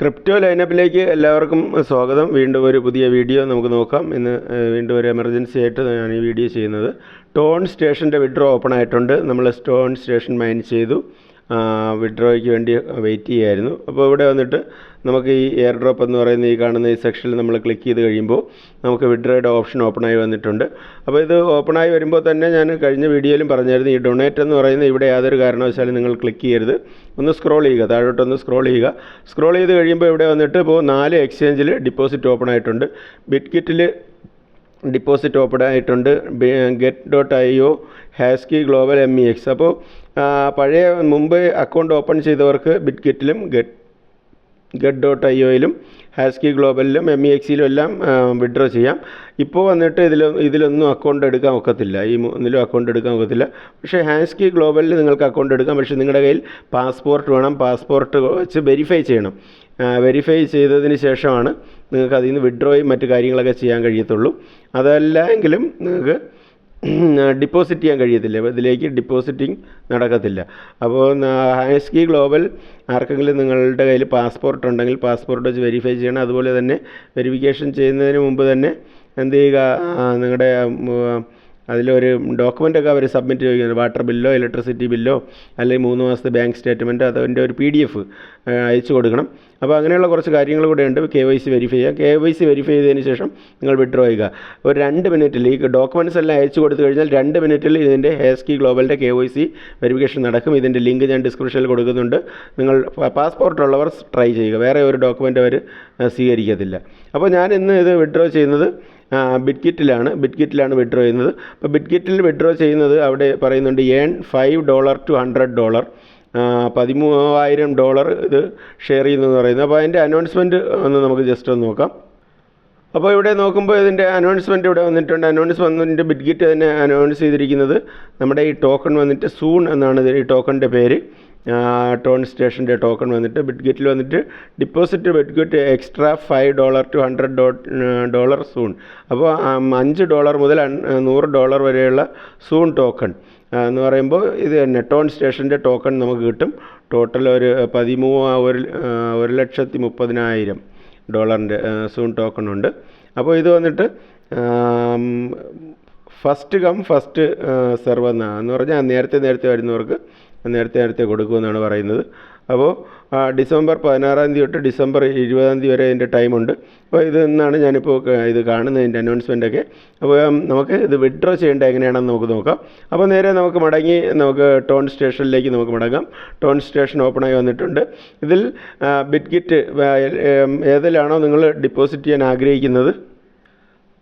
Crypto ലൈനപ്പിലേക്ക് എല്ലാവർക്കും സ്വാഗതം. വീണ്ടും ഒരു പുതിയ വീഡിയോ നമുക്ക് നോക്കാം. ഇന്ന് വീണ്ടും ഒരു എമർജൻസി ആയിട്ട് ഞാൻ ഈ വീഡിയോ ചെയ്യുന്നത്. ടോൺ സ്റ്റേഷന്റെ വിഡ്രോ ഓപ്പൺ ആയിട്ടുണ്ട്. നമ്മൾ ടോൺ സ്റ്റേഷൻ മൈൻ ചെയ്തു. വിഡ്രോയ്ക്ക് വേണ്ടി വെയിറ്റ് ചെയ്യുമായിരുന്നു അപ്പോൾ ഇവിടെ വന്നിട്ട് നമുക്ക് ഈ എയർ ഡ്രോപ്പ് എന്ന് പറയുന്ന ഈ കാണുന്ന ഈ സെക്ഷനിൽ നമ്മൾ ക്ലിക്ക് ചെയ്ത് കഴിയുമ്പോൾ നമുക്ക് വിഡ്രോയുടെ ഓപ്ഷൻ ഓപ്പണായി വന്നിട്ടുണ്ട്. അപ്പോൾ ഇത് ഓപ്പണായി വരുമ്പോൾ തന്നെ ഞാൻ കഴിഞ്ഞ വീഡിയോയിലും പറഞ്ഞായിരുന്നു ഈ ഡൊണേറ്റ് എന്ന് പറയുന്ന ഇവിടെ യാതൊരു കാരണവശാലും നിങ്ങൾ ക്ലിക്ക് ചെയ്യരുത്. ഒന്ന് സ്ക്രോൾ ചെയ്യുക താഴോട്ടൊന്ന് സ്ക്രോൾ ചെയ്യുക. സ്ക്രോൾ ചെയ്ത് കഴിയുമ്പോൾ ഇവിടെ വന്നിട്ട് ഇപ്പോൾ നാല് എക്സ്ചേഞ്ചിൽ ഡിപ്പോസിറ്റ് ഓപ്പൺ ആയിട്ടുണ്ട്. ബിറ്റ്കിറ്റിൽ ഡിപ്പോസിറ്റ് ഓപ്പൺ ആയിട്ടുണ്ട്. Gate dot I O HashKey global M E X അപ്പോൾ പഴയ മുമ്പ് അക്കൗണ്ട് ഓപ്പൺ ചെയ്തവർക്ക് ബിറ്റ്കിറ്റിലും ഗെറ്റ് ഗെറ്റ് ഡോട്ട് ഐ ഒയിലും ഹാസ്കി ഗ്ലോബലിലും എം ഇ എക്സിലും എല്ലാം വിഡ്രോ ചെയ്യാം. ഇപ്പോൾ വന്നിട്ട് ഇതിൽ ഇതിലൊന്നും അക്കൗണ്ട് എടുക്കാൻ ഒക്കത്തില്ല. ഈ മൂന്നിലും അക്കൗണ്ട് എടുക്കാൻ ഒക്കത്തില്ല. പക്ഷേ ഹാസ്കി ഗ്ലോബലിൽ നിങ്ങൾക്ക് അക്കൗണ്ട് എടുക്കാം. പക്ഷേ നിങ്ങളുടെ കയ്യിൽ പാസ്പോർട്ട് വേണം. പാസ്പോർട്ട് വെച്ച് വെരിഫൈ ചെയ്യണം. വെരിഫൈ ചെയ്തതിന് ശേഷമാണ് നിങ്ങൾക്ക് അതിൽ നിന്ന് വിഡ്രോയും മറ്റു കാര്യങ്ങളൊക്കെ ചെയ്യാൻ കഴിയത്തുള്ളൂ. അതല്ല എങ്കിലും നിങ്ങൾക്ക് ഡിപ്പോസിറ്റ് ചെയ്യാൻ കഴിയത്തില്ല. ഇതിലേക്ക് ഡിപ്പോസിറ്റിംഗ് നടക്കത്തില്ല. അപ്പോൾ ഹാസ്കി ഗ്ലോബൽ ആർക്കെങ്കിലും നിങ്ങളുടെ കയ്യിൽ പാസ്പോർട്ട് ഉണ്ടെങ്കിൽ പാസ്പോർട്ട് വെച്ച് വെരിഫൈ ചെയ്യണം. അതുപോലെ തന്നെ വെരിഫിക്കേഷൻ ചെയ്യുന്നതിന് മുമ്പ് തന്നെ എന്ത് ചെയ്യുക? നിങ്ങളുടെ അതിലൊരു ഡോക്യുമെന്റ് ഒക്കെ അവർ സബ്മിറ്റ് ചെയ്യുന്നത് വാട്ടർ ബില്ലോ ഇലക്ട്രിസിറ്റി ബില്ലോ അല്ലെങ്കിൽ മൂന്ന് മാസത്തെ ബാങ്ക് സ്റ്റേറ്റ്മെന്റ് അതിന്റെ ഒരു പി ഡി എഫ് അയച്ചു കൊടുക്കണം. അപ്പോൾ അങ്ങനെയുള്ള കുറച്ച് കാര്യങ്ങൾ കൂടെ ഉണ്ട്. കെ വൈ സി വെരിഫൈ ചെയ്യുക കെ വൈ സി വെരിഫൈ ചെയ്തതിന് ശേഷം നിങ്ങൾ വിഡ്രോ ചെയ്യുക. ഒരു രണ്ട് മിനിറ്റിൽ ഈ ഡോക്യുമെന്റ്സ് എല്ലാം അയച്ചു കൊടുത്തു കഴിഞ്ഞാൽ രണ്ട് മിനിറ്റിൽ ഇതിന്റെ ഹേസ്കി ഗ്ലോബലിന്റെ കെ വൈ സി വെരിഫിക്കേഷൻ നടക്കും. ഇതിന്റെ ലിങ്ക് ഞാൻ ഡിസ്ക്രിപ്ഷനിൽ കൊടുക്കുന്നുണ്ട്. നിങ്ങൾ പാസ്പോർട്ടുള്ളവർ ട്രൈ ചെയ്യുക. വേറെ ഒരു ഡോക്യുമെന്റ് അവർ സ്വീകരിക്കത്തില്ല. അപ്പോൾ ഞാൻ ഇന്ന് ഇത് വിഡ്രോ ചെയ്യുന്നത് ബിറ്റ്കിറ്റിലാണ് ബിറ്റ്കിറ്റിലാണ് വിഡ്രോ ചെയ്യുന്നത്. അപ്പോൾ ബിറ്റ്കിറ്റിൽ വിഡ്രോ ചെയ്യുന്നത് അവിടെ പറയുന്നുണ്ട് earn five dollar to hundred dollar പതിമൂവായിരം ഡോളർ ഇത് ഷെയർ ചെയ്യുന്നതെന്ന് പറയുന്നത്. അപ്പോൾ അതിന്റെ അനൗൺസ്മെന്റ് ഒന്ന് നമുക്ക് ജസ്റ്റ് ഒന്ന് നോക്കാം. അപ്പോൾ ഇവിടെ നോക്കുമ്പോൾ ഇതിന്റെ അനൗൺസ്മെന്റ് ഇവിടെ വന്നിട്ടുണ്ട്. അനൗൺസ് വന്നിട്ട് ബിറ്റ്ഗിറ്റ് തന്നെ അനൗൺസ് ചെയ്തിരിക്കുന്നത്. നമ്മുടെ ഈ ടോക്കൺ വന്നിട്ട് സൂൺ എന്നാണ് ഈ ടോക്കണിന്റെ പേര്. ടോൺ സ്റ്റേഷന്റെ ടോക്കൺ വന്നിട്ട് ബിറ്റ്ഗിറ്റിൽ വന്നിട്ട് deposit Bitget extra five dollar to hundred dollar soon അപ്പോൾ അഞ്ച് ഡോളർ മുതൽ നൂറ് ഡോളർ വരെയുള്ള സൂൺ ടോക്കൺ എന്ന് പറയുമ്പോൾ ഇത് തന്നെ ടോൺ സ്റ്റേഷന്റെ ടോക്കൺ നമുക്ക് കിട്ടും. ടോട്ടൽ ഒരു പതിമൂ ഒരു ഒരു ലക്ഷത്തി മുപ്പതിനായിരം. ഡോളറിന്റെ സൂൺ ടോക്കൺ ഉണ്ട്. അപ്പോൾ ഇത് വന്നിട്ട് ഫസ്റ്റ് കം ഫസ്റ്റ് സെർവ് എന്നാണ് എന്ന് പറഞ്ഞാൽ നേരത്തെ നേരത്തെ വരുന്നവർക്ക് നേരത്തെ നേരത്തെ കൊടുക്കുമെന്നാണ് പറയുന്നത്. അപ്പോൾ ഡിസംബർ പതിനാറാം തീയതി തൊട്ട് ഡിസംബർ ഇരുപതാം തീയതി വരെ അതിന്റെ ടൈമുണ്ട് അപ്പോൾ ഇത് എന്നാണ് ഞാനിപ്പോൾ ഇത് കാണുന്നത് അതിന്റെ അനൗൺസ്മെന്റൊക്കെ അപ്പോൾ നമുക്ക് ഇത് വിഡ്രോ ചെയ്യേണ്ടത് എങ്ങനെയാണെന്ന് നമുക്ക് നോക്കാം. അപ്പോൾ നേരെ നമുക്ക് മടങ്ങി നമുക്ക് ടോൺ സ്റ്റേഷനിലേക്ക് നമുക്ക് മടങ്ങാം. ടോൺ സ്റ്റേഷൻ ഓപ്പണായി വന്നിട്ടുണ്ട്. ഇതിൽ ബിറ്റ്ഗിറ്റ് ഏതിലാണോ നിങ്ങൾ ഡിപ്പോസിറ്റ് ചെയ്യാൻ ആഗ്രഹിക്കുന്നത്?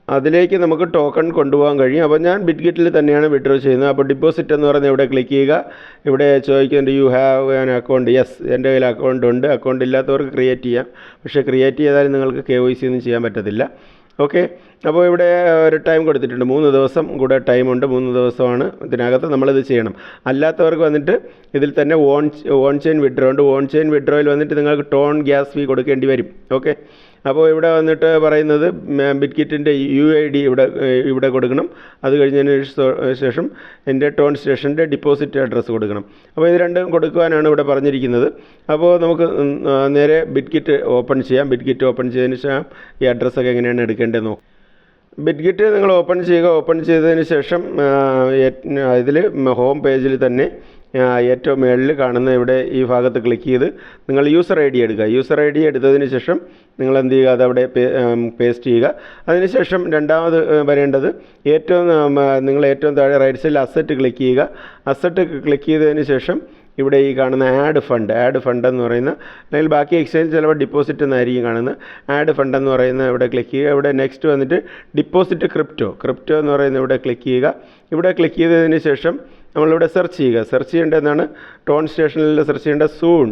അതിലേക്ക് നമുക്ക് ടോക്കൺ കൊണ്ടുപോകാൻ കഴിയും. അപ്പോൾ ഞാൻ ബിറ്റ്ഗിറ്റിൽ തന്നെയാണ് വിഡ്രോ ചെയ്യുന്നത്. അപ്പോൾ ഡിപ്പോസിറ്റ് എന്ന് പറഞ്ഞാൽ ഇവിടെ ക്ലിക്ക് ചെയ്യുക? ഇവിടെ ചോദിക്കുന്നുണ്ട് you have an account yes എന്റെ കയ്യിൽ അക്കൗണ്ട് ഉണ്ട്. അക്കൗണ്ട് ഇല്ലാത്തവർക്ക് ക്രിയേറ്റ് ചെയ്യാം. പക്ഷേ ക്രിയേറ്റ് ചെയ്താൽ നിങ്ങൾക്ക് കെ വൈ സി ഒന്നും ചെയ്യാൻ പറ്റത്തില്ല. ഓക്കെ അപ്പോൾ ഇവിടെ ഒരു ടൈം കൊടുത്തിട്ടുണ്ട്. മൂന്ന് ദിവസം കൂടെ ടൈമുണ്ട് മൂന്ന് ദിവസമാണ് ഇതിനകത്ത് നമ്മളിത് ചെയ്യണം. അല്ലാത്തവർക്ക് വന്നിട്ട് ഇതിൽ തന്നെ ഓൺ ഓൺ ചെയിൻ വിഡ്രോ ഉണ്ട്. ഓൺ ചെയിൻ വിഡ്രോയിൽ വന്നിട്ട് നിങ്ങൾക്ക് ടോൺ ഗ്യാസ് ഫീ കൊടുക്കേണ്ടി വരും. ഓക്കെ അപ്പോൾ ഇവിടെ വന്നിട്ട് പറയുന്നത് ബിറ്റ്കിറ്റിന്റെ യു ഐ ഡി ഇവിടെ ഇവിടെ കൊടുക്കണം. അത് കഴിഞ്ഞതിന് ശേഷം- എന്റെ ടോൺ സ്റ്റേഷന്റെ ഡിപ്പോസിറ്റ് അഡ്രസ്സ് കൊടുക്കണം. അപ്പോൾ ഇത് രണ്ടും കൊടുക്കുവാനാണ് ഇവിടെ പറഞ്ഞിരിക്കുന്നത്. അപ്പോൾ നമുക്ക് നേരെ ബിറ്റ്കിറ്റ് ഓപ്പൺ ചെയ്യാം. ബിറ്റ്കിറ്റ് ഓപ്പൺ ചെയ്തതിന് ശേഷം ഈ അഡ്രസ്സൊക്കെ എങ്ങനെയാണ് എടുക്കേണ്ടത് നോക്കാം. ബിറ്റ്ഗിറ്റ് നിങ്ങൾ ഓപ്പൺ ചെയ്യുക. ഓപ്പൺ ചെയ്തതിന് ശേഷം ഇതിൽ ഹോം പേജിൽ തന്നെ ഏറ്റവും മുകളിൽ കാണുന്ന ഇവിടെ ഈ ഭാഗത്ത് ക്ലിക്ക് ചെയ്ത് നിങ്ങൾ യൂസർ ഐ ഡി എടുക്കുക. യൂസർ ഐ ഡി എടുത്തതിന് ശേഷം നിങ്ങൾ എന്ത് ചെയ്യുക? അതവിടെ പേസ്റ്റ് ചെയ്യുക. അതിനുശേഷം രണ്ടാമത് വരേണ്ടത് ഏറ്റവും നിങ്ങൾ ഏറ്റവും താഴെ റൈറ്റ് സൈഡിൽ അസറ്റ് ക്ലിക്ക് ചെയ്യുക. അസറ്റ് ക്ലിക്ക് ചെയ്തതിന് ശേഷം ഇവിടെ ഈ കാണുന്ന ആഡ് ഫണ്ട് ആഡ് ഫണ്ട് എന്ന് പറയുന്ന അല്ലെങ്കിൽ ബാക്കി എക്സ്ചേഞ്ച് ചിലപ്പോൾ ഡിപ്പോസിറ്റ് എന്നായിരിക്കും കാണുന്നത്. ആഡ് ഫണ്ട് എന്ന് പറയുന്ന ഇവിടെ ക്ലിക്ക് ചെയ്യുക. ഇവിടെ നെക്സ്റ്റ് വന്നിട്ട് ഡിപ്പോസിറ്റ് ക്രിപ്റ്റോ ക്രിപ്റ്റോ എന്ന് പറയുന്ന ഇവിടെ ക്ലിക്ക് ചെയ്യുക. ഇവിടെ ക്ലിക്ക് ചെയ്തതിന് ശേഷം നമ്മളിവിടെ സെർച്ച് ചെയ്യുക. സെർച്ച് ചെയ്യേണ്ടതെന്നാണ് ടോൺ സ്റ്റേഷനിൽ സെർച്ച് ചെയ്യേണ്ട സൂൺ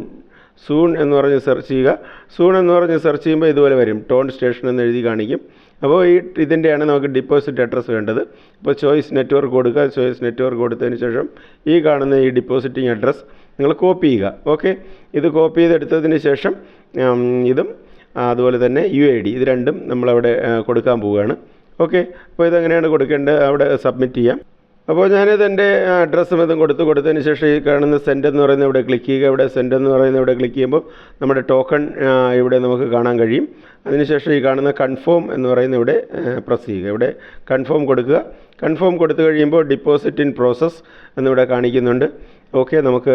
സൂൺ എന്ന് പറഞ്ഞ് സെർച്ച് ചെയ്യുക. സൂൺ എന്ന് പറഞ്ഞ് സെർച്ച് ചെയ്യുമ്പോൾ ഇതുപോലെ വരും. ടോൺ സ്റ്റേഷൻ എന്ന് എഴുതി കാണിക്കും. അപ്പോൾ ഈ ഇതിന്റെയാണ് നമുക്ക് ഡിപ്പോസിറ്റ് അഡ്രസ്സ് വേണ്ടത്. അപ്പോൾ ചോയ്സ് നെറ്റ്വർക്ക് കൊടുക്കുക. ചോയ്സ് നെറ്റ്വർക്ക് കൊടുത്തതിന് ശേഷം ഈ കാണുന്ന ഈ ഡിപ്പോസിറ്റിംഗ് അഡ്രസ്സ് നിങ്ങൾ കോപ്പി ചെയ്യുക. ഓക്കെ ഇത് കോപ്പി ചെയ്തെടുത്തതിന് ശേഷം ഇതും അതുപോലെ തന്നെ യു ഐ ഡി ഇത് രണ്ടും നമ്മളവിടെ കൊടുക്കാൻ പോവുകയാണ്. ഓക്കെ അപ്പോൾ ഇതെങ്ങനെയാണ് കൊടുക്കേണ്ടത്? അവിടെ സബ്മിറ്റ് ചെയ്യാം. അപ്പോൾ ഞാനിത് എന്റെ അഡ്രസ്സും ഇതും കൊടുത്ത് കൊടുത്തതിന് ശേഷം ഈ കാണുന്ന സെൻഡ് എന്ന് പറയുന്ന ഇവിടെ ക്ലിക്ക് ചെയ്യുക. ഇവിടെ സെൻഡ് എന്ന് പറയുന്ന ഇവിടെ ക്ലിക്ക് ചെയ്യുമ്പോൾ നമ്മുടെ ടോക്കൺ ഇവിടെ നമുക്ക് കാണാൻ കഴിയും. അതിനുശേഷം ഈ കാണുന്ന കൺഫേം എന്ന് പറയുന്ന ഇവിടെ പ്രസ് ചെയ്യുക. ഇവിടെ കൺഫേം കൊടുക്കുക. കൺഫേം കൊടുത്തു കഴിയുമ്പോൾ ഡിപ്പോസിറ്റ് ഇൻ പ്രോസസ്സ് എന്നിവിടെ കാണിക്കുന്നുണ്ട്. ഓക്കെ നമുക്ക്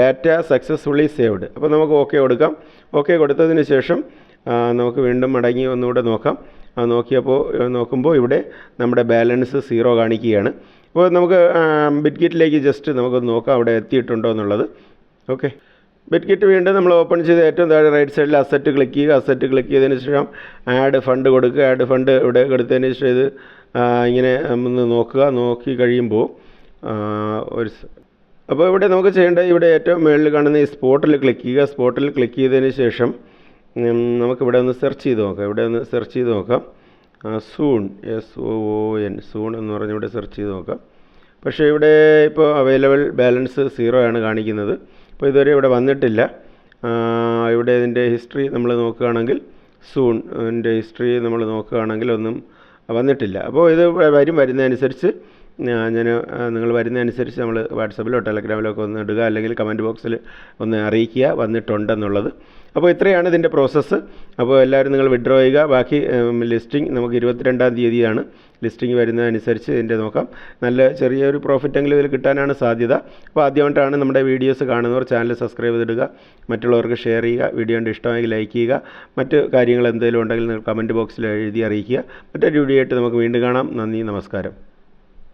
ഡാറ്റ സക്സസ്ഫുള്ളി സേവ്ഡ് അപ്പോൾ നമുക്ക് ഓക്കെ കൊടുക്കാം. ഓക്കെ കൊടുത്തതിന് ശേഷം നമുക്ക് വീണ്ടും മടങ്ങി ഒന്നുകൂടെ നോക്കാം. നോക്കിയപ്പോൾ നോക്കുമ്പോൾ ഇവിടെ നമ്മുടെ ബാലൻസ് സീറോ കാണിക്കുകയാണ്. അപ്പോൾ നമുക്ക് ബിറ്റ്ഗിറ്റിലേക്ക് ജസ്റ്റ് നമുക്ക് നോക്കാം അവിടെ എത്തിയിട്ടുണ്ടോ എന്നുള്ളത്. ഓക്കെ ബിറ്റ്ഗിറ്റ് വീണ്ടും നമ്മൾ ഓപ്പൺ ചെയ്ത് ഏറ്റവും താഴെ റൈറ്റ് സൈഡിൽ അസറ്റ് ക്ലിക്ക് ചെയ്യുക. അസറ്റ് ക്ലിക്ക് ചെയ്തതിന് ശേഷം ആഡ് ഫണ്ട് കൊടുക്കുക. ആഡ് ഫണ്ട് ഇവിടെ കൊടുത്തതിന് ശേഷം ഇത് ഇങ്ങനെ ഒന്ന് നോക്കുക. നോക്കി കഴിയുമ്പോൾ ഒരു അപ്പോൾ ഇവിടെ നമുക്ക് ചെയ്യേണ്ടത് ഇവിടെ ഏറ്റവും മുകളിൽ കാണുന്ന ഈ സ്പോട്ടിൽ ക്ലിക്ക് ചെയ്യുക. സ്പോട്ടിൽ ക്ലിക്ക് ചെയ്തതിന് ശേഷം നമുക്കിവിടെ ഒന്ന് സെർച്ച് ചെയ്ത് നോക്കാം. ഇവിടെ ഒന്ന് സെർച്ച് ചെയ്ത് നോക്കാം. Soon S O O N soon എന്ന് പറഞ്ഞ് ഇവിടെ സെർച്ച് ചെയ്ത് നോക്കാം. പക്ഷേ ഇവിടെ ഇപ്പോൾ അവൈലബിൾ ബാലൻസ് സീറോ ആണ് കാണിക്കുന്നത്. അപ്പോൾ ഇതുവരെ ഇവിടെ വന്നിട്ടില്ല. ഇവിടെ ഇതിന്റെ ഹിസ്റ്ററി നമ്മൾ നോക്കുകയാണെങ്കിൽ സൂൺ ഇതിന്റെ ഹിസ്റ്ററി നമ്മൾ നോക്കുകയാണെങ്കിൽ ഒന്നും വന്നിട്ടില്ല. അപ്പോൾ ഇത് വരും വരുന്നതനുസരിച്ച് ഞാൻ നിങ്ങൾ വരുന്നതനുസരിച്ച് നമ്മൾ വാട്സപ്പിലോ ടെലഗ്രാമിലോ ഒക്കെ ഒന്ന് ഇടുക അല്ലെങ്കിൽ കമന്റ് ബോക്സിൽ ഒന്ന് അറിയിക്കുക വന്നിട്ടുണ്ടെന്നുള്ളത്. അപ്പോൾ ഇത്രയാണ് ഇതിന്റെ പ്രോസസ്സ്. അപ്പോൾ എല്ലാവരും നിങ്ങൾ വിഡ്രോ ചെയ്യുക. ബാക്കി ലിസ്റ്റിംഗ് നമുക്ക് ഇരുപത്തിരണ്ടാം തീയതിയാണ്. ലിസ്റ്റിംഗ് വരുന്നതനുസരിച്ച് ഇതിന്റെ നോക്കാം. നല്ല ചെറിയൊരു പ്രോഫിറ്റെങ്കിലും ഇതിൽ കിട്ടാനാണ് സാധ്യത. അപ്പോൾ ആദ്യമായിട്ടാണ് നമ്മുടെ വീഡിയോസ് കാണുന്നവർ ചാനൽ സബ്സ്ക്രൈബ് ചെയ്തിടുക. മറ്റുള്ളവർക്ക് ഷെയർ ചെയ്യുക. വീഡിയോ ഉണ്ട് ഇഷ്ടമായെങ്കിൽ ലൈക്ക് ചെയ്യുക. മറ്റ് കാര്യങ്ങൾ എന്തെങ്കിലും ഉണ്ടെങ്കിൽ നിങ്ങൾ കമന്റ് ബോക്സിൽ എഴുതി അറിയിക്കുക. മറ്റൊരു വീഡിയോ ആയിട്ട് നമുക്ക് വീണ്ടും കാണാം. നന്ദി നമസ്കാരം.